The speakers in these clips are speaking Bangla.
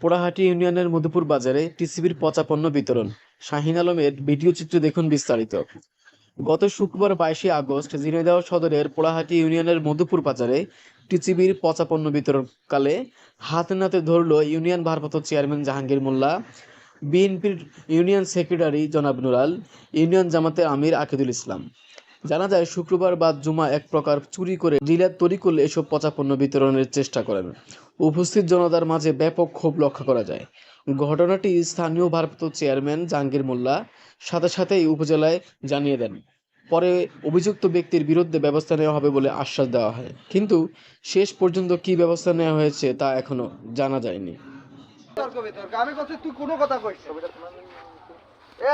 পোড়াহাটি ইউনিয়নের মধুপুর বাজারে টিসিবির পচা পণ্য বিতরণ। শাহিন আলমের ভিডিও চিত্র দেখুন বিস্তারিত। গত শুক্রবার বাইশে আগস্ট ঝিনাইদহ সদরের পোড়াহাটি ইউনিয়নের মধুপুর বাজারে টিসিবির পচা পণ্য বিতরণকালে হাতে নাতে ধরল ইউনিয়ন ভারপ্রাপ্ত চেয়ারম্যান জাহাঙ্গীর মোল্লা, বিএনপির ইউনিয়ন সেক্রেটারি জনাব নুরাল, ইউনিয়ন জামাতের আমির আকিদুল ইসলাম। জানা যায়, শুক্রবার বাদ জুমা এক প্রকার চুরি করে ডিলার তৈরি করলে এসব পচা পণ্য বিতরণের চেষ্টা করেন। উপস্থিত জনতার মাঝে ব্যাপক ক্ষোভ লক্ষ্য করা যায়। ঘটনাটি স্থানীয় ভারপ্রাপ্ত চেয়ারম্যান জাহাঙ্গীর মোল্লা সাথে সাথেই উপজেলায় জানিয়ে দেন। পরে অভিযুক্ত ব্যক্তির বিরুদ্ধে ব্যবস্থা নেওয়া হবে বলে আশ্বাস দেওয়া হয়। কিন্তু শেষ পর্যন্ত কি ব্যবস্থা নেওয়া হয়েছে তা এখনও জানা যায়নি। আমি বলছি, তুই কোনো কথা কইস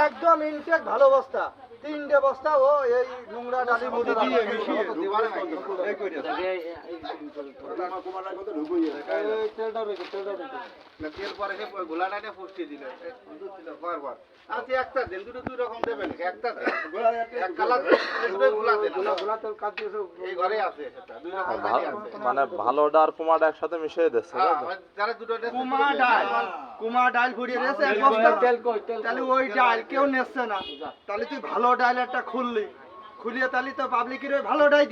একদম ভালো বস্তা তিনটে বস্তা ও এই নোংরা ডালির মধ্যে দিয়ে আচ্ছা একটা দেন দুটো দুই রকম দেবেন একটা মানে ভালোটা আর কুমারটা একসাথে মিশিয়ে দিচ্ছে তাই তো? হ্যাঁ, যারা দুটো দেন কুমা ডাল কুমা ডাল ভরিয়ে দিয়েছে তাহলে ওই ডাল কেউ নেচ্ছে না তাহলে তুই ভালো ডাল একটা খুললি। খুলিয়ে তাহলে তো পাবলিকের ওই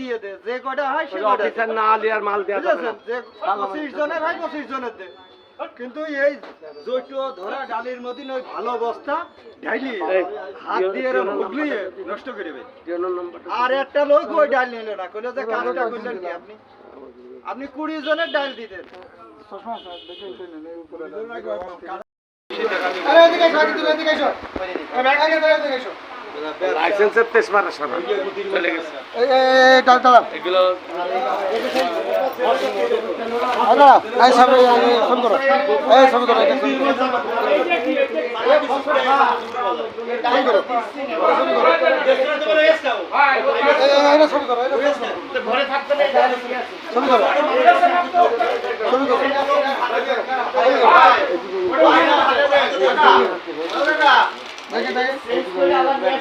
দিয়ে দে। যে কটা হয় সে কটা না আলিয়ার মাল দেওয়া বুঝেছেন? যে পঁচিশ জনের হয় পঁচিশ জনের দে। কিন্তু এই জৈটো ধরা ডালির মধ্যে ওই ভালো বস্তা ঢাইলি হাত দিয়ে এরকম হুগলিয়ে নষ্ট করে দেবে। আর একটা লোক ওই ডাল নিলে না। কইলে যে কাজটা করলেন কি আপনি? আপনি কুড়ি জনের ডাল দিতেন লাইসেন্সের তেজ মারা সারা চলে গেছে এগুলো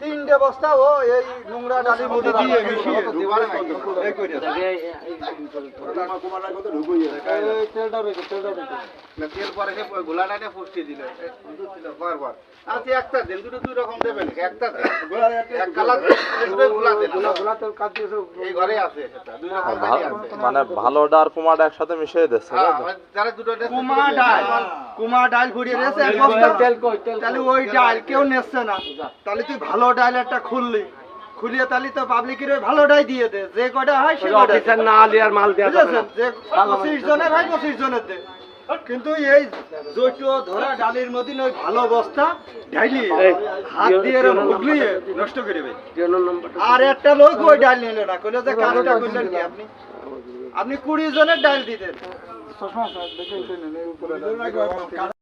তিনটে বস্তা ও এই নোংরা ডালির মধ্যে দিয়ে মিশিয়ে এই কইরা। এই তেলটা রয়েছে, তেলটা রয়েছে। তেল পরে সে গোলাটাকে ফুসতে দিল দিল। বারবার। আচ্ছা একটা দেন দুটো দুই রকম দেবেন একটা দেন এক কালার দুটো গোলা গোলা তেল কাজ দিয়েছে, এই ঘরে আছে সেটা দুই রকম ভালো- আছে। মানে ভালোটা আর কুমারটা একসাথে মিশিয়ে দিচ্ছে হ্যাঁ, যারা দুটো কুমা ডাল কুমা ডাল ভরিয়ে দিয়েছে এক বস্তা। তাহলে ওই ডাল কেউ নেচ্ছে না। তাহলে তুই ভালো একটা খুললি খুলিয়ে তাহলে তো পাবলিকের দিয়ে দে যে কটা হয় সে অফিসার না আলিয়ার মাল দেওয়া বুঝেছেন? যে পঁচিশ জনের হয় পঁচিশ জনের দে। কিন্তু এই জৈটো ধরা ডালির মধ্যে ওই ভালো বস্তা ঢাইলি হাত দিয়ে এরকম হুগলিয়ে নষ্ট করে দেবে। আর একটা লোক ওই ডাল নিলে না কইলে যে কাজটা করলেন কি আপনি? আপনি কুড়ি জনের ডাল দিতেন।